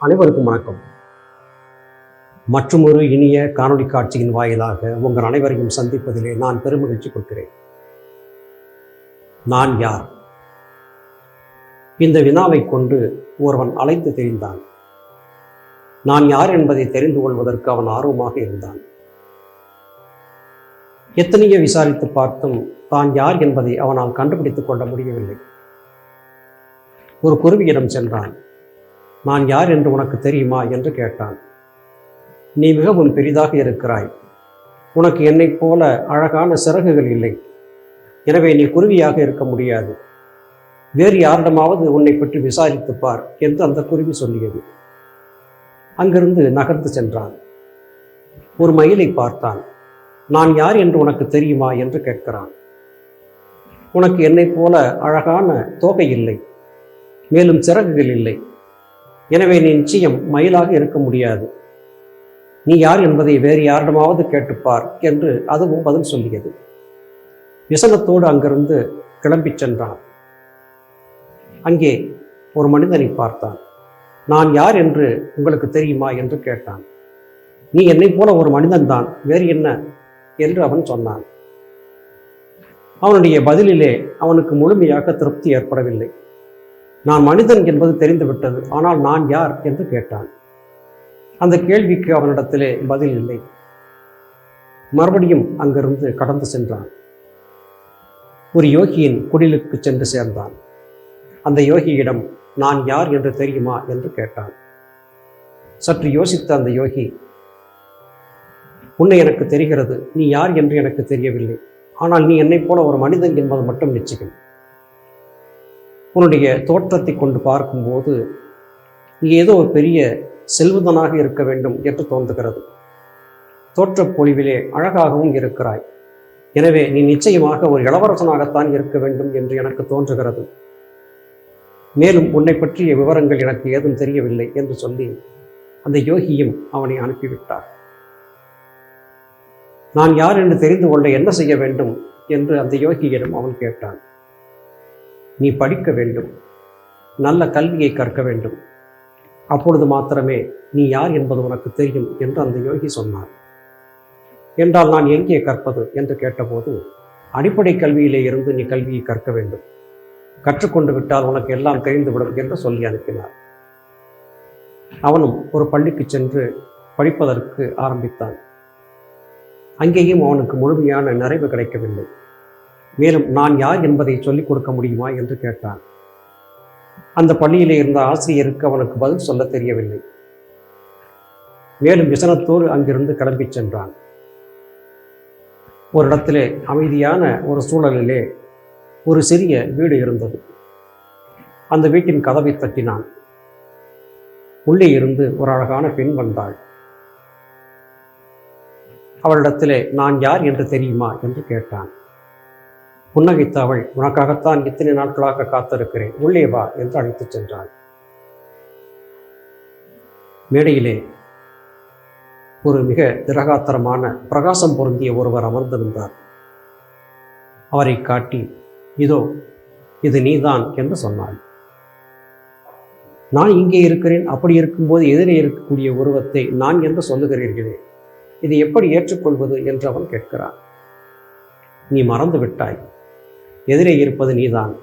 அனைவருக்கும் வணக்கம். மற்றுமொரு இனிய காணொலி காட்சியின் வாயிலாக உங்கள் அனைவரையும் சந்திப்பதிலே நான் பெருமகிழ்ச்சி கொள்கிறேன். நான் யார்? இந்த வினாவை கொண்டு ஒருவன் அழைத்து தெரிந்தான். நான் யார் என்பதை தெரிந்து கொள்வதற்கு அவன் ஆர்வமாக இருந்தான். எத்தனையோ விசாரித்து பார்த்தும் தான் யார் என்பதை அவனால் கண்டுபிடித்துக் கொள்ள முடியவில்லை. ஒரு குருவியிடம் சென்றான். நான் யார் என்று உனக்கு தெரியுமா என்று கேட்டான். நீ மிகவும் பெரிதாக இருக்கிறாய். உனக்கு என்னைப் போல அழகான சிறகுகள் இல்லை. எனவே நீ குருவியாக இருக்க முடியாது. வேறு யாரிடமாவது உன்னை பற்றி விசாரித்துப்பார் என்று அந்த குருவி சொல்லியது. அங்கிருந்து நகர்ந்து சென்றான். ஒரு மயிலை பார்த்தான். நான் யார் என்று உனக்கு தெரியுமா என்று கேட்கிறான். உனக்கு என்னைப் போல அழகான தோகை இல்லை. மேலும் சிறகுகள் இல்லை. எனவே நீ நிச்சயம் மயிலாக இருக்க முடியாது. நீ யார் என்பதை வேறு யாரிடமாவது கேட்டுப்பார் என்று அதுவும் பதில் சொல்லியது. விசனத்தோடு அங்கிருந்து கிளம்பிச் சென்றான். அங்கே ஒரு மனிதனை பார்த்தான். நான் யார் என்று உங்களுக்கு தெரியுமா என்று கேட்டான். நீ என்னைப் போல ஒரு மனிதன்தான் வேறு என்ன என்று அவன் சொன்னான். அவனுடைய பதிலிலே அவனுக்கு முழுமையாக திருப்தி ஏற்படவில்லை. நான் மனிதன் என்பது தெரிந்துவிட்டது ஆனால் நான் யார் என்று கேட்டான். அந்த கேள்விக்கு அவனிடத்திலே பதில் இல்லை. மறுபடியும் அங்கிருந்து கடந்து சென்றான். ஒரு யோகியின் குடிலுக்கு சென்று சேர்ந்தான். அந்த யோகியிடம் நான் யார் என்று தெரியுமா? என்று கேட்டான். சற்று யோசித்த அந்த யோகி உன்னை எனக்கு தெரிகிறது நீ யார் என்று எனக்கு தெரியவில்லை. ஆனால் நீ என்னைப் போல ஒரு மனிதன் என்பது மட்டும் நிச்சயம். உன்னுடைய தோற்றத்தை கொண்டு பார்க்கும்போது நீ ஏதோ ஒரு பெரிய செல்வந்தனாக இருக்க வேண்டும் என்று தோன்றுகிறது. தோற்றப் பொழிவிலே அழகாகவும் இருக்கிறாய். எனவே நீ நிச்சயமாக ஒரு இளவரசனாகத்தான் இருக்க வேண்டும் என்று எனக்கு தோன்றுகிறது. மேலும் உன்னை பற்றிய விவரங்கள் எனக்கு ஏதும் தெரியவில்லை என்று சொல்லி அந்த யோகியும் அவனை அனுப்பிவிட்டார். நான் யார் என்று தெரிந்து கொள்ள என்ன செய்ய வேண்டும் என்று அந்த யோகியிடம் அவன் கேட்டான். நீ படிக்க வேண்டும். நல்ல கல்வியை கற்க வேண்டும். அப்பொழுது மாத்திரமே நீ யார் என்பது உனக்கு தெரியும் என்று அந்த யோகி சொன்னார். என்றால் நான் எங்கே கற்பது? என்று கேட்டபோது அடிப்படை கல்வியிலே இருந்து நீ கல்வியை கற்க வேண்டும். கற்றுக்கொண்டு விட்டால் உனக்கு எல்லாம் தெரிந்துவிடும் என்று சொல்லி அனுப்பினார். அவனும் ஒரு பள்ளிக்கு சென்று படிப்பதற்கு ஆரம்பித்தான். அங்கேயும் அவனுக்கு முழுமையான நிறைவு கிடைக்கவில்லை. மேலும் நான் யார் என்பதை சொல்லிக் கொடுக்க முடியுமா என்று கேட்டான். அந்த பள்ளியிலே இருந்த ஆசிரியருக்கு அவனுக்கு பதில் சொல்ல தெரியவில்லை. மேலும் விசனத்தோடு அங்கிருந்து கிளம்பிச் சென்றான். ஒரு இடத்திலே அமைதியான ஒரு சூழலிலே ஒரு சிறிய வீடு இருந்தது. அந்த வீட்டின் கதவை தட்டினான். உள்ளே இருந்து ஒரு அழகான பெண் வந்தாள். அவளிடத்திலே நான் யார் என்று தெரியுமா? என்று கேட்டான். புன்னகைத்தவள் உனக்காகத்தான் இத்தனை நாட்களாக காத்திருக்கிறேன். உள்ளே வா என்று அழைத்துச் சென்றாள். மேடையிலே ஒரு மிக திரகாத்திரமான பிரகாசம் பொருந்திய ஒருவர் அமர்ந்திருந்தார் அவரை காட்டி இதோ இது நீதான் என்று சொன்னாள். நான் இங்கே இருக்கிறேன். அப்படி இருக்கும்போது எதிரே இருக்கக்கூடிய உருவத்தை நான் என்று சொல்லுகிறீர்களே இதை எப்படி ஏற்றுக்கொள்வது? என்று அவன் கேட்கிறான். நீ மறந்து விட்டாய். எதிரே இருப்பது நீதான்.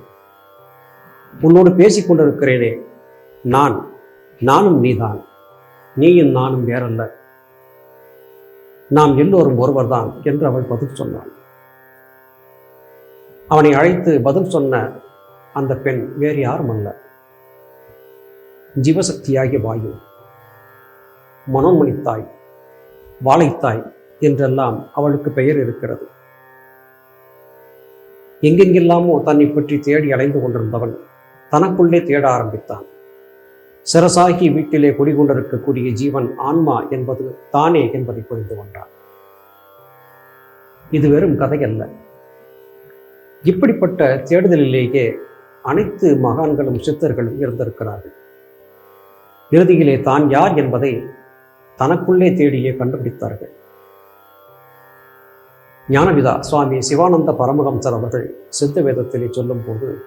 உன்னோடு பேசிக் கொண்டிருக்கிறேனே நான் நானும் நீதான். நீயும் நானும் வேறல்ல. நாம் எல்லோரும் ஒருவர்தான் என்று அவள் பதில் சொன்னாள். அவனை அழைத்து பதில் சொன்ன அந்த பெண் வேறு யாரும் அல்ல ஜீவசக்தியாகிய வாயு மனோன்மணித்தாய் வாழைத்தாய் என்றெல்லாம் அவளுக்கு பெயர் இருக்கிறது. எங்கெங்கெல்லாமோ தன்னை பற்றி தேடி அலைந்து கொண்டிருந்தவன் தனக்குள்ளே தேட ஆரம்பித்தான். சிரசாகி வீட்டிலே குடிகொண்டிருக்கக்கூடிய ஜீவன் ஆன்மா என்பது தானே என்பதை புரிந்து கொண்டான். இது வெறும் கதையல்ல. இப்படிப்பட்ட தேடுதலிலேயே அனைத்து மகான்களும் சித்தர்களும் இருந்திருக்கிறார்கள். இறுதியிலே தான் யார் என்பதை தனக்குள்ளே தேடியே கண்டுபிடித்தார்கள். ஞானவிதா சுவாமி சிவானந்த பரமஹம்சர் அவர்கள் சித்த வேதத்திலே சொல்லும்போது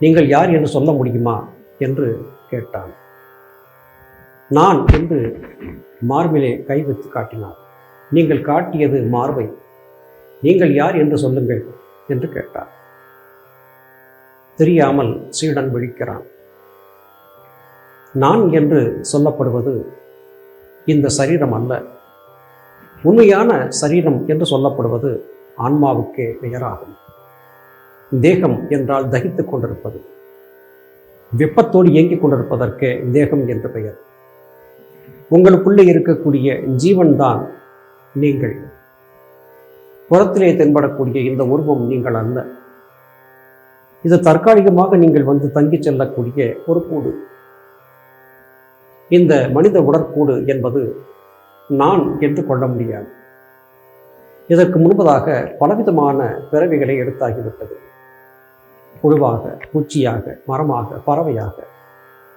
நீங்கள் யார் என்று சொல்ல முடியுமா? என்று கேட்டான். நான் என்று மார்பிலே கை வைத்து காட்டினார். நீங்கள் காட்டியது மார்பை நீங்கள் யார் என்று சொல்லுங்கள் என்று கேட்டார். தெரியாமல் சீடன் விழிக்கிறான். நான் என்று சொல்லப்படுவது இந்த சரீரம் அல்ல உண்மையான சரீரம் என்று சொல்லப்படுவது ஆன்மாவுக்கே பெயராகும் தேகம் என்றால் தகித்துக் கொண்டிருப்பது. வெப்பத்தோடு இயங்கிக் கொண்டிருப்பதற்கே தேகம் என்று பெயர். உங்களுக்குள்ளே இருக்கக்கூடிய ஜீவன்தான் நீங்கள். புறத்திலே தென்படக்கூடிய இந்த உருவம் நீங்கள் அல்ல. இது தற்காலிகமாக நீங்கள் வந்து தங்கிச் செல்லக்கூடிய ஒரு கூடு. இந்த மனித உடற்கூடு என்பது நான் என்று கொள்ள முடியாது. இதற்கு முன்பதாக பலவிதமான பிறவிகளை எடுத்தாகிவிட்டது. புழுவாக பூச்சியாக மரமாக பறவையாக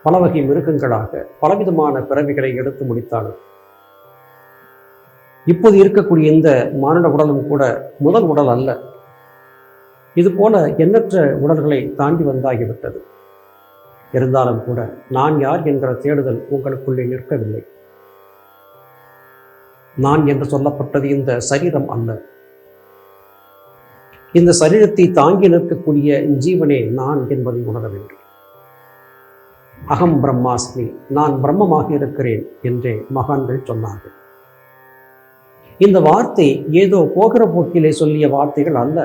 பல வகை மிருகங்களாக பலவிதமான பிறவிகளை எடுத்து முடித்தாலும் இப்போது இருக்கக்கூடிய இந்த மானிட உடலும் கூட முதல் உடல் அல்ல. இது போல எண்ணற்ற உடல்களை தாண்டி வந்தாகிவிட்டது. இருந்தாலும் கூட நான் யார் என்கிற தேடுதல் உங்களுக்குள்ளே நிற்கவில்லை. நான் என்று சொல்லப்பட்டது இந்த சரீரம் அல்ல. இந்த சரீரத்தை தாங்கி நிற்கக்கூடிய ஜீவனே நான் என்பதை உணர வேண்டும். அகம் பிரம்மாஸ்மி நான் பிரம்மமாக இருக்கிறேன் என்றே மகான்கள் சொன்னார்கள். இந்த வார்த்தை ஏதோ போகிற போக்கிலே சொல்லிய வார்த்தைகள் அல்ல.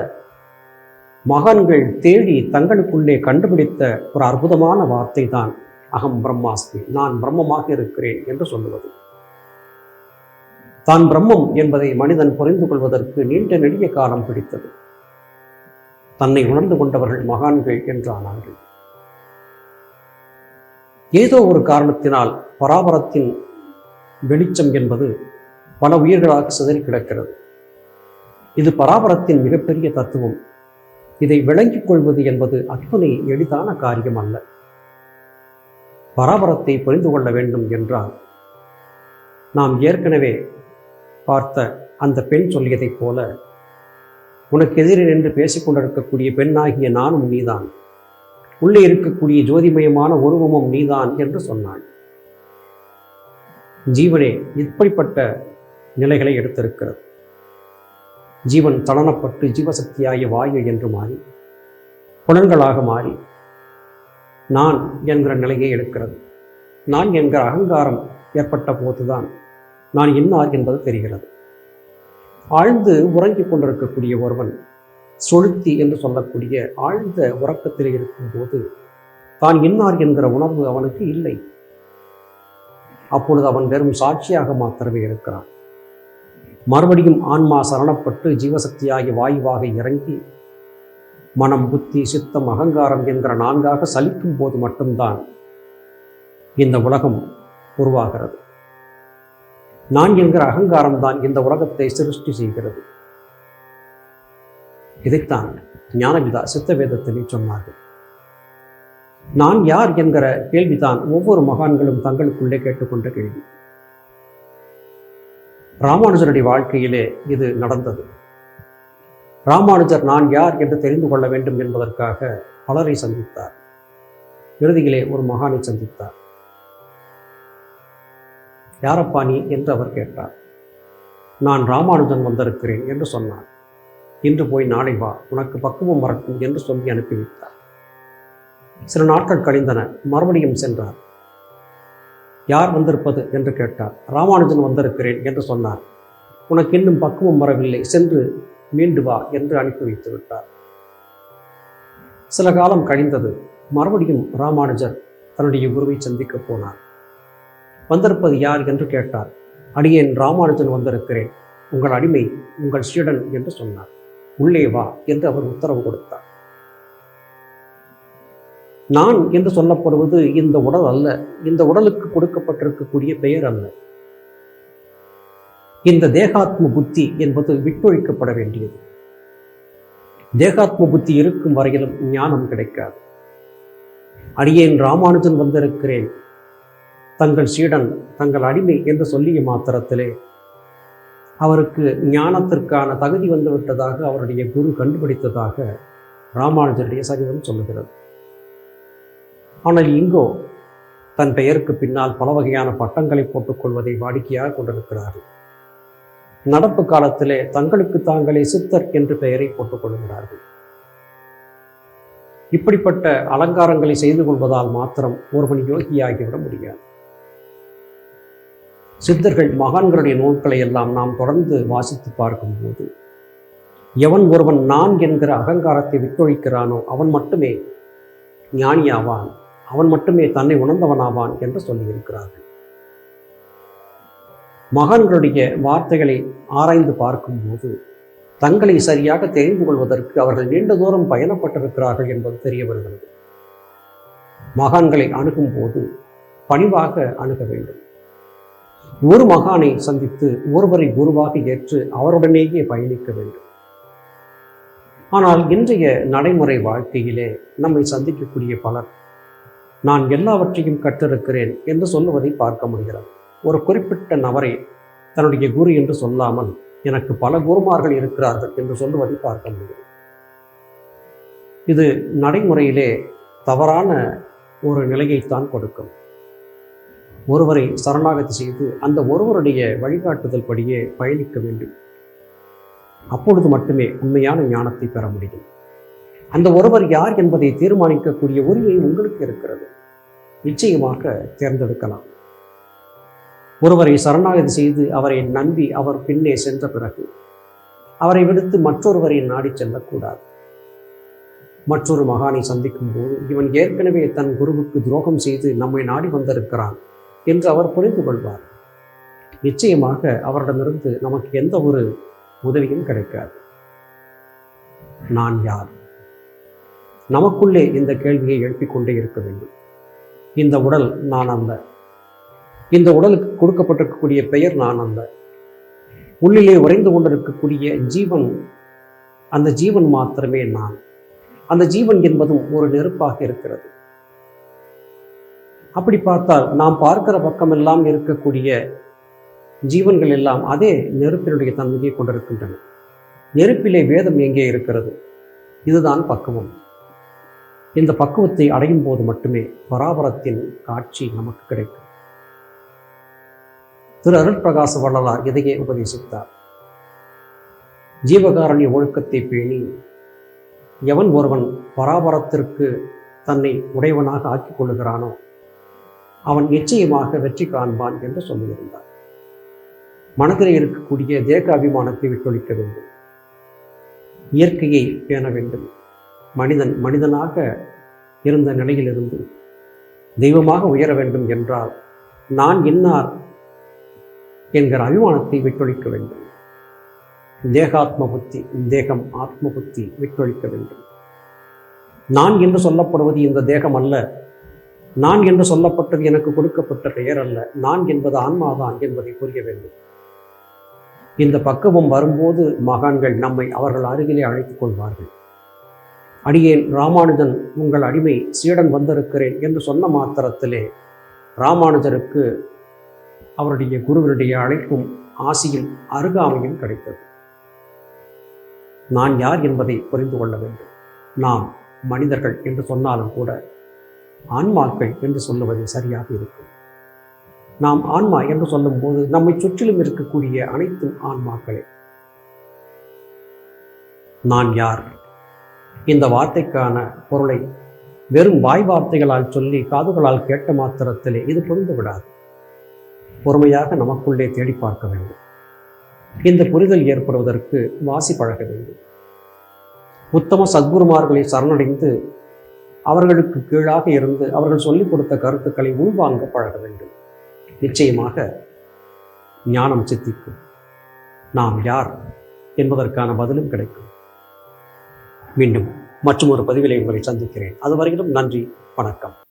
மகான்கள் தேடி தங்களுக்குள்ளே கண்டுபிடித்த ஒரு அற்புதமான வார்த்தை தான் அகம் பிரம்மாஸ்மி நான் பிரம்மமாக இருக்கிறேன் என்று சொல்லுவது. தான் பிரம்மம் என்பதை மனிதன் புரிந்து கொள்வதற்கு நீண்ட நெடிய காலம் பிடித்தது. தன்னை உணர்ந்து கொண்டவர்கள் மகான்கள் என்றானார்கள். ஏதோ ஒரு காரணத்தினால் பராபரத்தின் வெளிச்சம் என்பது பல உயிர்களாக சிதறி கிடக்கிறது. இது பராபரத்தின் மிகப்பெரிய தத்துவம். இதை விளங்கிக் கொள்வது என்பது அத்தனை எளிதான காரியம் அல்ல பராபரத்தை புரிந்து கொள்ள வேண்டும் என்றால் நாம் ஏற்கனவே பார்த்த அந்த பெண் சொல்லியதைப் போல உனக்கு எதிரே நின்று பேசிக் கொண்டிருக்கக்கூடிய பெண்ணாகிய நானும் நீதான். உள்ளே இருக்கக்கூடிய ஜோதிமயமான உருவமும் நீதான் என்று சொன்னாள். ஜீவனே இப்படிப்பட்ட நிலைகளை எடுத்திருக்கிறது. ஜீவன் தளனப்பட்டு ஜீவசக்தியாகிய வாயு என்று மாறி புலன்களாக மாறி நான் என்கிற நிலையை எடுக்கிறது. நான் என்கிற அகங்காரம் ஏற்பட்ட போதுதான் நான் இன்னார் என்பது தெரிகிறது. ஆழ்ந்து உறங்கிக் கொண்டிருக்கக்கூடிய ஒருவன் சொலுத்தி என்று சொல்லக்கூடிய ஆழ்ந்த உறக்கத்தில் இருக்கும்போது தான் இன்னார் என்கிற உணர்வு அவனுக்கு இல்லை. அப்பொழுது அவன் வெறும் சாட்சியாக மாத்திரமே இருக்கிறான். மறுபடியும் ஆன்மா சரணப்பட்டு ஜீவசக்தியாகி வாயுவாக இறங்கி மனம் புத்தி சித்தம் அகங்காரம் என்கிற நான்காக சலிக்கும் போது மட்டும்தான் இந்த உலகம் உருவாகிறது. நான் என்கிற அகங்காரம் தான் இந்த உலகத்தை சிருஷ்டி செய்கிறது. இதைத்தான் ஞானவிதா சித்த வேதத்திலே சொன்னார்கள். நான் யார் என்கிற கேள்விதான் ஒவ்வொரு மகான்களும் தங்களுக்குள்ளே கேட்டுக்கொண்ட கேள்வி. ராமானுஜருடைய வாழ்க்கையிலே இது நடந்தது. ராமானுஜர் நான் யார் என்று தெரிந்து கொள்ள வேண்டும் என்பதற்காக பலரை சந்தித்தார். இறுதியிலே ஒரு மகானை சந்தித்தார். யாரப்பா நீ என்று அவர் கேட்டார். நான் ராமானுஜன் வந்திருக்கிறேன் என்று சொன்னான் இன்று போய் நாளை வா உனக்கு பக்குவம் வரட்டும் என்று சொல்லி அனுப்பிவிட்டார். சில நாட்கள் கழிந்தன மறுபடியும் சென்றார். யார் வந்திருப்பது என்று கேட்டார். ராமானுஜன் வந்திருக்கிறேன் என்று சொன்னார். உனக்கு இன்னும் பக்குவம் வரவில்லை சென்று மீண்டு வா என்று அனுப்பி வைத்து விட்டார். சில காலம் கழிந்தது மறுபடியும் ராமானுஜர் தன்னுடைய குருவை சந்திக்க போனார். வந்திருப்பது யார் என்று கேட்டார். அடியேன் ராமானுஜன் வந்திருக்கிறேன். உங்கள் அடிமை உங்கள் ஸ்ரீடன் என்று சொன்னார். உள்ளே வா என்று அவர் உத்தரவு கொடுத்தார். நான் என்று சொல்லப்படுவது இந்த உடல் அல்ல. இந்த உடலுக்கு கொடுக்கப்பட்டிருக்கக்கூடிய பெயர் அல்ல. இந்த தேகாத்ம புத்தி என்பது விட்டொழிக்கப்பட வேண்டியது. தேகாத்ம புத்தி இருக்கும் வரையிலும் ஞானம் கிடைக்காது. அடியேன் ராமானுஜன் வந்திருக்கிறேன். தங்கள் சீடன் தங்கள் அடிமை என்று சொல்லிய மாத்திரத்திலே அவருக்கு ஞானத்திற்கான தகுதி வந்துவிட்டதாக அவருடைய குரு கண்டுபிடித்ததாக ராமானுஜருடைய சரிதம் சொல்லுகிறது. ஆனால் இங்கோ தன் பெயருக்கு பின்னால் பல வகையான பட்டங்களை போட்டுக்கொள்வதை வாடிக்கையாக கொண்டிருக்கிறார்கள் நடப்பு காலத்திலே தங்களுக்கு தாங்களே சித்தர் என்று பெயரை போட்டுக் கொள்கிறார்கள். இப்படிப்பட்ட அலங்காரங்களை செய்து கொள்வதால் மாத்திரம் ஒருவன் யோகியாகிவிட முடியாது. சித்தர்கள் மகான்களுடைய நூல்களை எல்லாம் நாம் தொடர்ந்து வாசித்து பார்க்கும்போது எவன் ஒருவன் நான் என்கிற அகங்காரத்தை விட்டொழிக்கிறானோ அவன் மட்டுமே ஞானியாவான் அவன் மட்டுமே தன்னை உணர்ந்தவனாவான் என்று சொல்லியிருக்கிறார்கள். மகான்களுடைய வார்த்தைகளை ஆராய்ந்து பார்க்கும்போது தங்களை சரியாக தெரிந்து கொள்வதற்கு அவர்கள் நீண்ட தூரம் பயணப்பட்டிருக்கிறார்கள் என்பது தெரிய வருகிறது. மகான்களை அணுகும் போது பணிவாக அணுக வேண்டும். ஒரு மகானை சந்தித்து ஒருவரை குருவாக ஏற்று அவருடனேயே பயணிக்க வேண்டும். ஆனால் இன்றைய நடைமுறை வாழ்க்கையிலே நம்மை சந்திக்கக்கூடிய பலர் நான் எல்லாவற்றையும் கற்றிருக்கிறேன் என்று சொல்லுவதை பார்க்க முடிகிறது. ஒரு குறிப்பிட்ட நபரை தன்னுடைய குரு என்று சொல்லாமல் எனக்கு பல குருமார்கள் இருக்கிறார்கள் என்று சொல்லுவதை பார்க்க முடியும் இது நடைமுறையிலே தவறான ஒரு நிலையைத்தான் கொடுக்கும். ஒருவரை சரணாகதி செய்து அந்த ஒருவருடைய வழிகாட்டுதல் படியே பயணிக்க வேண்டும். அப்பொழுது மட்டுமே உண்மையான ஞானத்தை பெற முடியும். அந்த ஒருவர் யார் என்பதை தீர்மானிக்கக்கூடிய உரிமை உங்களுக்கு இருக்கிறது. நிச்சயமாக தேர்ந்தெடுக்கலாம். ஒருவரை சரணாகதி செய்து அவரை நம்பி அவர் பின்னே சென்ற பிறகு அவரை விடுத்து மற்றொருவரை நாடி செல்லக்கூடாது. மற்றொரு மகானை சந்திக்கும் போது இவன் ஏற்கனவே தன் குருவுக்கு துரோகம் செய்து நம்மை நாடி வந்திருக்கிறான். என்று அவர் புரிந்து கொள்வார். நிச்சயமாக அவரிடமிருந்து நமக்கு எந்த ஒரு உதவியும் கிடைக்காது. நான் யார்? நமக்குள்ளே இந்த கேள்வியை எழுப்பிக் கொண்டே இருக்க வேண்டும். இந்த உடல் நான் அல்ல. இந்த உடலுக்கு கொடுக்கப்பட்டிருக்கக்கூடிய பெயர் நான் அல்ல. உள்ளிலே உறைந்து கொண்டிருக்கக்கூடிய ஜீவன் அந்த ஜீவன் மாத்திரமே நான். அந்த ஜீவன் என்பதும் ஒரு நெருப்பாக இருக்கிறது. அப்படி பார்த்தால் நாம் பார்க்கிற பக்கமெல்லாம் இருக்கக்கூடிய ஜீவன்கள் எல்லாம் அதே நெருப்பினுடைய தன்மையை கொண்டிருக்கின்றன. நெருப்பிலே வேதம் எங்கே இருக்கிறது? இதுதான் பக்குவம். இந்த பக்குவத்தை அடையும் போது மட்டுமே பராபரத்தின் காட்சி நமக்கு கிடைக்கும். திரு அருள் பிரகாச வள்ளலார் இதையே உபதேசித்தார். ஜீவகாரண்ய ஒழுக்கத்தை பேணி எவன் ஒருவன் பராபரத்திற்கு தன்னை உடையவனாக ஆக்கிக் கொள்ளுகிறானோ அவன் நிச்சயமாக வெற்றி காண்பான் என்று சொல்லியிருந்தார். மனதிலே இருக்கக்கூடிய தேக அபிமானத்தை விட்டொழிக்க வேண்டும். இயற்கையை பேண வேண்டும். மனிதன் மனிதனாக இருந்த நிலையிலிருந்து தெய்வமாக உயர வேண்டும் என்றால் நான் இன்னார் என்கிற அபிமானத்தை விட்டொழிக்க வேண்டும். தேகாத்ம புத்தி தேகம் ஆத்ம புத்தி விட்டொழிக்க வேண்டும். நான் என்று சொல்லப்படுவது இந்த தேகம் அல்ல. நான் என்று சொல்லப்பட்டது எனக்கு கொடுக்கப்பட்ட பெயர் அல்ல. நான் என்பது ஆன்மாதான் என்பதை புரிய வேண்டும். இந்த பக்குவம் வரும்போது மகான்கள் நம்மை அவர்கள் அருகிலே அழைத்துக் கொள்வார்கள். அடியேன் ராமானுஜன் உங்கள் அடிமை சீடன் வந்திருக்கிறேன் என்று சொன்ன மாத்திரத்திலே ராமானுஜருக்கு அவருடைய குருவருடைய அழைப்பும் ஆசியும் அருகாமையும் கிடைத்தது. நான் யார் என்பதை புரிந்து கொள்ள வேண்டும். நாம் மனிதர்கள் என்று சொன்னாலும் கூட ஆன்மாக்கள் என்று சொல்லுவது சரியாக இருக்கும். நாம் ஆன்மா என்று சொல்லும்போது நம்மை சுற்றிலும் இருக்கக்கூடிய அனைத்து ஆன்மாக்களே. நான் யார்? இந்த வார்த்தைக்கான பொருளை வெறும் வாய் வார்த்தைகளால் சொல்லி காதுகளால் கேட்ட மாத்திரத்திலே இது புரிந்து விடாது பொறுமையாக நமக்குள்ளே தேடி பார்க்க வேண்டும். இந்த புரிதல் ஏற்படுவதற்கு வாசி பழக வேண்டும். உத்தம சத்குருமார்களை சரணடைந்து அவர்களுக்கு கீழாக இருந்து அவர்கள் சொல்லிக் கொடுத்த கருத்துக்களை உள்வாங்க பழக வேண்டும். நிச்சயமாக ஞானம் சித்திக்கும். நாம் யார் என்பதற்கான பதிலும் கிடைக்கும். மீண்டும் மற்றும் ஒரு பதிவிலை உங்களை சந்திக்கிறேன். அதுவரையிலும் நன்றி வணக்கம்.